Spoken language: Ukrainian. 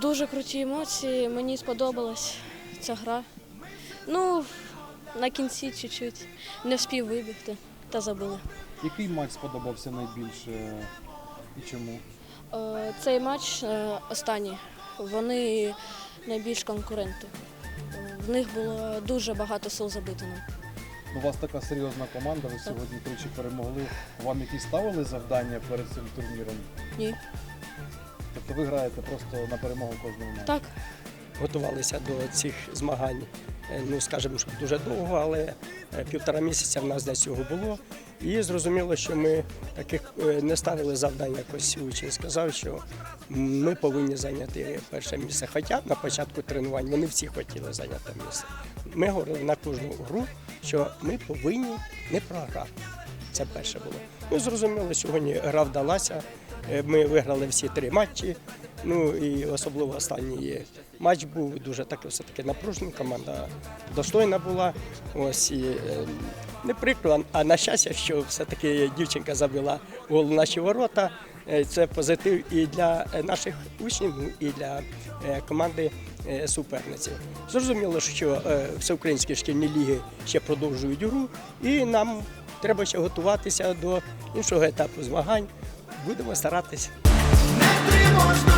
Дуже круті емоції. Мені сподобалась ця гра. Ну, на кінці чуть-чуть не вспів вибігти та забили. Який матч сподобався найбільше і чому? Е, Цей матч е, останній. Вони найбільш конкуренти. В них було дуже багато сил забити нам. Ну, у вас така серйозна команда, ви сьогодні тричі перемогли. Вам якісь ставили завдання перед цим турніром? Ні. Тобто ви граєте просто на перемогу кожного матчу? Так, готувалися до цих змагань, е, ну скажімо, що дуже довго, але е, півтора місяця в нас для цього було. І зрозуміло, що ми таких е, не ставили завдань, якось учень сказав, що ми повинні зайняти перше місце. Хоча на початку тренувань вони всі хотіли зайняти місце. Ми говорили на кожну гру, що ми повинні не програти. Це перше було. Ну, зрозуміло, сьогодні гра вдалася. Е, Ми виграли всі три матчі. Ну і особливо останній матч був дуже таки все-таки напружений. Команда достойна була. Ось і е, не прикро, а на щастя, що все-таки дівчинка забила гол в наші ворота. Е, Це позитив і для е, наших учнів, ну, і для команди суперниці. Зрозуміло, що всеукраїнські шкільні ліги ще продовжують гру, і нам треба ще готуватися до іншого етапу змагань. Будемо старатися. Не тривожно